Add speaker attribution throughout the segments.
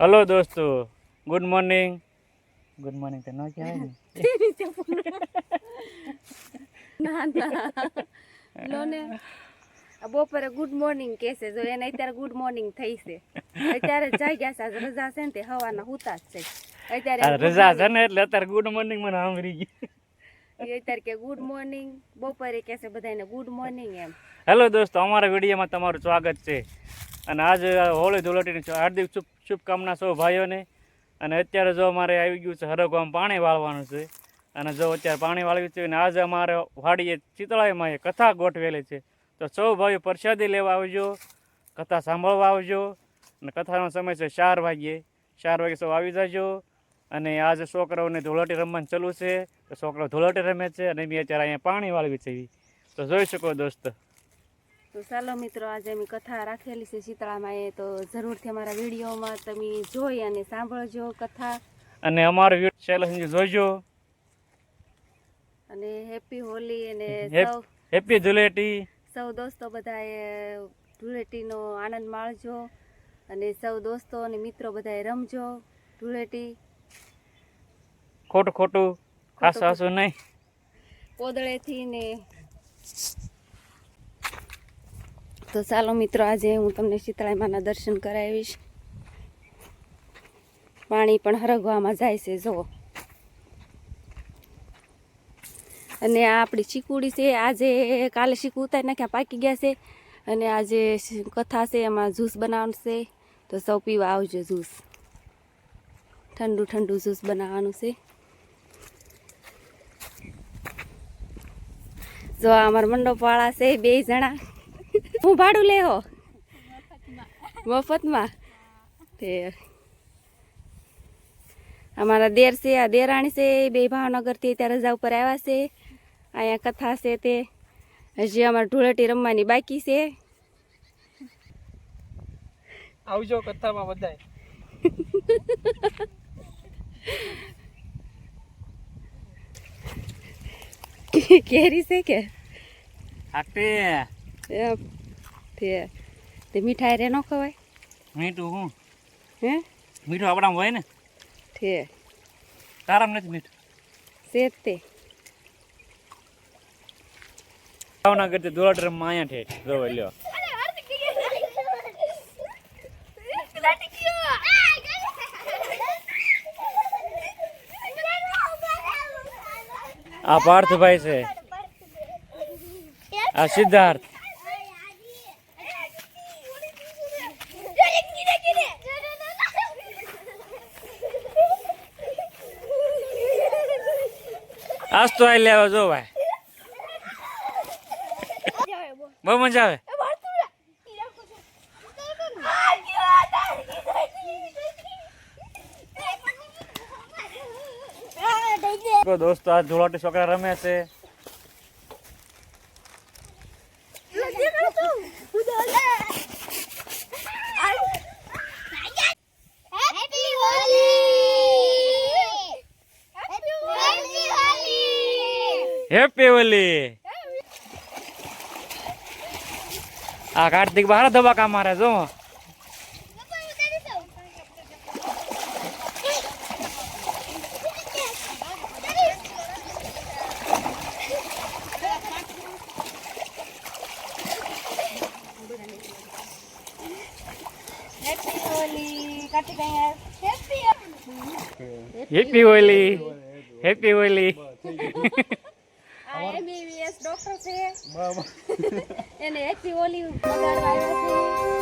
Speaker 1: Hello દોસ્તો good morning good morning તો ન કહેવાય ને.
Speaker 2: ના ના. લો ને. બપોરે ગુડ મોર્નિંગ કહેશે જો એને અત્યારે ગુડ મોર્નિંગ થઈ છે. અત્યારે જાગ્યા છે. રજા છે ને તે હવાના હુતા જ છે. અત્યારે
Speaker 1: રજા છે ને એટલે અત્યારે ગુડ મોર્નિંગ મને સાંભળી ગઈ
Speaker 2: અત્યારે કે ગુડ મોર્નિંગ બપોરે કહેશે બધાને ગુડ મોર્નિંગ એમ.
Speaker 1: હેલો દોસ્તો અમારા વિડીયોમાં તમારું સ્વાગત છે. અને આજ હોળી ધૂળેટીની હાર્દિક શુભ શુભકામના સૌ ભાઈઓને. અને અત્યારે જો અમારે આવી ગયું છે હરગવામાં પાણી વાળવાનું છે. અને જો અત્યારે પાણી વાળ્યું છે અને આજે અમારે વાડીએ ચિતળાઈમાં એ કથા ગોઠવેલી છે. તો સૌ ભાઈઓ પ્રસાદી લેવા આવજો, કથા સાંભળવા આવજો. અને કથાનો સમય છે ચાર વાગ્યે. ચાર વાગે સૌ આવી જજો. અને આજે છોકરાઓને ધૂળટી રમવાનું ચાલુ છે. તો છોકરાઓ ધૂળટી રમે છે અને મેં અત્યારે અહીંયા પાણી વાળવી છે. તો જોઈ શકો દોસ્તો.
Speaker 2: તો ચાલો મિત્રો આજે અમે કથા રાખેલી છે શીતળામાં તો જરૂરથી અમારા વિડીયોમાં તમે જોઈ અને સાંભળજો કથા.
Speaker 1: અને અમારો વીડિયો જોજો
Speaker 2: અને હેપી હોલી અને સૌ
Speaker 1: હેપી ધૂળેટી.
Speaker 2: સૌ દોસ્તો બધાએ ધૂળેટીનો આનંદ માણજો અને સૌ દોસ્તો અને મિત્રો બધાએ રમજો ધૂળેટી.
Speaker 1: ખોટું ખોટું હાસું હાસું નહીં.
Speaker 2: કોદળેથી ને તો ચાલો મિત્રો, આજે હું તમને શીતળાઈમાના દર્શન કરાવીશ. પાણી પણ હરગવામાં જાય છે, જુઓ. અને આ આપણી ચીકુડી છે, આજે કાલે ચીકુ ઉતારી નાખ્યા, પાકી ગયા છે. અને આજે કથા છે, એમાં જ્યુસ બનાવવાનું છે. તો સૌ પીવા આવજો જ્યુસ. ઠંડુ ઠંડુ જ્યુસ બનાવવાનું છે. જો અમારા મંડપવાળા છે, બે જણા. હું ભાડું લેહો મફતમાં. તે અમારા દેર છે આ દેરાણી છે એ બે ભાવનગરથી ત્યાં રજા ઉપર આવ્યા છે. અહીંયા કથા છે તે. હજી અમારે ઢોળટી રમવાની બાકી છે.
Speaker 3: આવજો કથામાં બધાય.
Speaker 2: કેરી છે કે? એમ. તે તે મીઠાઈ રે ન ખવાય?
Speaker 1: મીઠું હું?
Speaker 2: હે?
Speaker 1: મીઠું આપણામાં હોય ને?
Speaker 2: તે.
Speaker 1: તારામ નથી મીઠું?
Speaker 2: છે તે.
Speaker 1: ભાવનગરથી ધોળાટમાં અહીંયા ઠેઠ જો લ્યો. આ પાર્થભાઈ છે. આ સિદ્ધાર્થ. આજ તો આઈ લેવા જો ભાઈ. બહુ મજા આવે. દોસ્તો, આ ધોળાટી છોકરા રમે છે
Speaker 4: happy Holi happy Holi
Speaker 1: happy Holi આ કાર્તિક બહાર ધબાકા મારે જો
Speaker 2: happy Holi
Speaker 1: happy
Speaker 2: Holi MBBS doctor છે. એને હેપી હોલી વગાડવા આવ્યા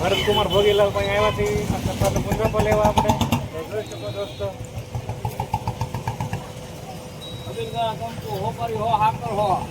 Speaker 1: ભરતકુમાર ભોગીલાલ ભાઈ આવ્યા છે? આ કથાનો પુનરપ લેવા આપણે. જોઈ શકો દોસ્તો.
Speaker 3: હો હો.